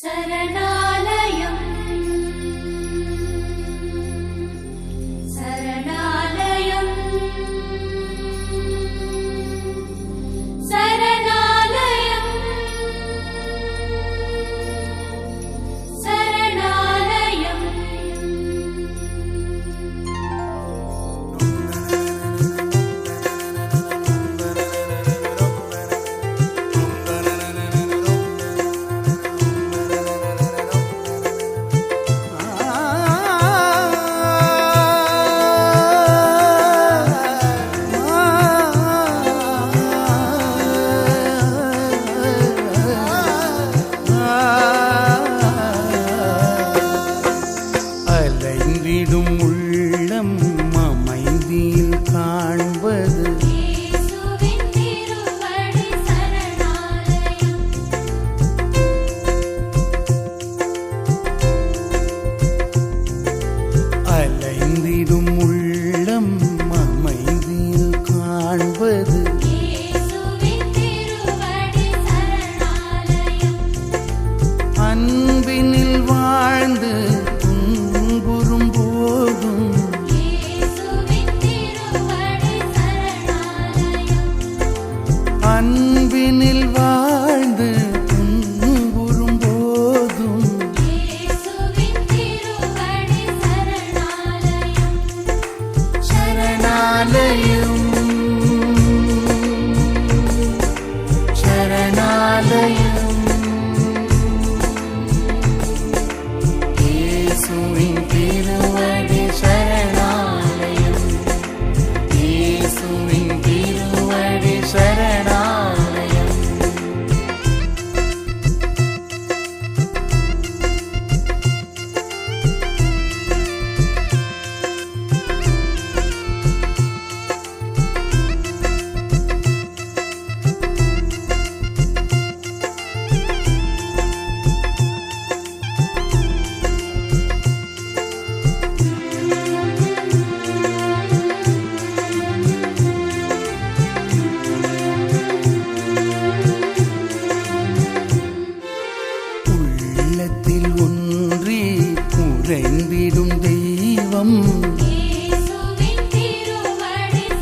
சரண ശരണാലയം ശരണാലയം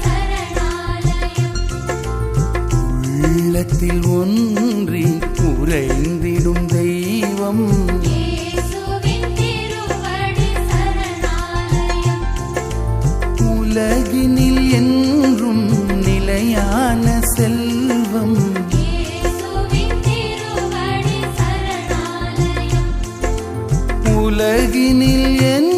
சரணாலயம். உள்ளத்தில் ஒன்றி உறைந்திடும் தெய்வம். உலகினில் என்றும் நிலையான செல்வம். உலகினில் என்